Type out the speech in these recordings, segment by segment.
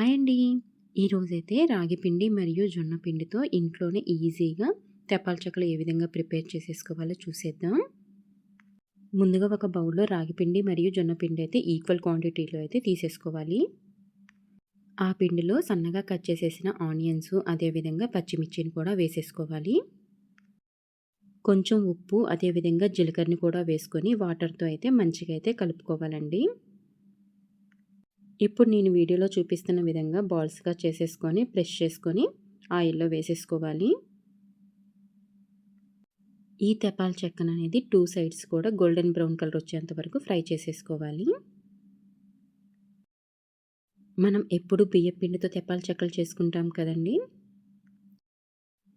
Hi అండి. ఈరోజైతే రాగి పిండి మరియు జొన్న పిండితో ఇంట్లోనే ఈజీగా తెపాల చెక్కలు ఏ విధంగా ప్రిపేర్ చేసేసుకోవాలో చూసేద్దాం. ముందుగా ఒక బౌల్లో రాగి పిండి మరియు జొన్న పిండి అయితే ఈక్వల్ క్వాంటిటీలో అయితే తీసేసుకోవాలి. ఆ పిండిలో సన్నగా కట్ చేసేసిన ఆనియన్స్ అదేవిధంగా పచ్చిమిర్చిని కూడా వేసేసుకోవాలి. కొంచెం ఉప్పు అదేవిధంగా జీలకర్రని కూడా వేసుకొని వాటర్తో అయితే మంచిగా అయితే కలుపుకోవాలండి. ఇప్పుడు నేను వీడియోలో చూపిస్తున్న విధంగా బాల్స్గా చేసేసుకొని ప్రెస్ చేసుకొని ఆయిల్లో వేసేసుకోవాలి. ఈ తెపాల చెక్కన అనేది టూ సైడ్స్ కూడా గోల్డెన్ బ్రౌన్ కలర్ వచ్చేంత వరకు ఫ్రై చేసేసుకోవాలి. మనం ఎప్పుడు బియ్య పిండితో తెపాల చెక్కలు చేసుకుంటాం కదండి?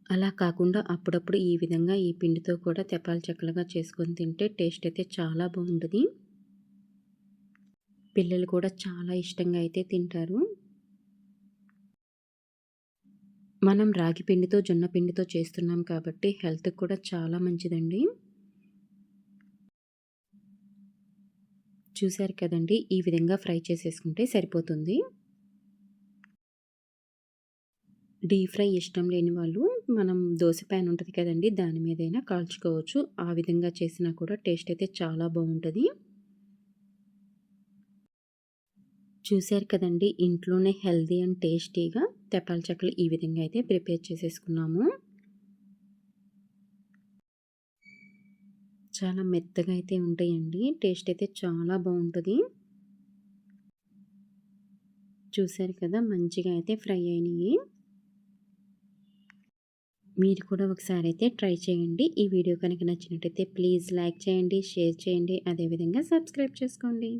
అలా కాకుండా అప్పుడప్పుడు ఈ విధంగా ఈ పిండితో కూడా తెపాల చెక్కలుగా చేసుకొని తింటే టేస్ట్ అయితే చాలా బాగుంటుంది. పిల్లలు కూడా చాలా ఇష్టంగా అయితే తింటారు. మనం రాగి పిండితో జొన్న పిండితో చేస్తున్నాం కాబట్టి హెల్త్కి కూడా చాలా మంచిదండి. చూశారు కదండి ఈ విధంగా ఫ్రై చేసేసుకుంటే సరిపోతుంది. డీప్ ఫ్రై ఇష్టం లేని వాళ్ళు మనం దోశ ప్యాన్ ఉంటుంది కదండి దాని మీదైనా కాల్చుకోవచ్చు. ఆ విధంగా చేసినా కూడా టేస్ట్ అయితే చాలా బాగుంటుంది. చూశారు కదండి ఇంట్లోనే హెల్దీ అండ్ టేస్టీగా తెపాల చెక్కలు ఈ విధంగా అయితే ప్రిపేర్ చేసేసుకున్నాము. చాలా మెత్తగా అయితే ఉంటాయండి టేస్ట్ అయితే చాలా బాగుంటుంది. చూశారు కదా మంచిగా అయితే ఫ్రై అయినాయి. మీరు కూడా ఒకసారి అయితే ట్రై చేయండి. ఈ వీడియో కనుక నచ్చినట్టయితే ప్లీజ్ లైక్ చేయండి షేర్ చేయండి అదేవిధంగా సబ్స్క్రైబ్ చేసుకోండి.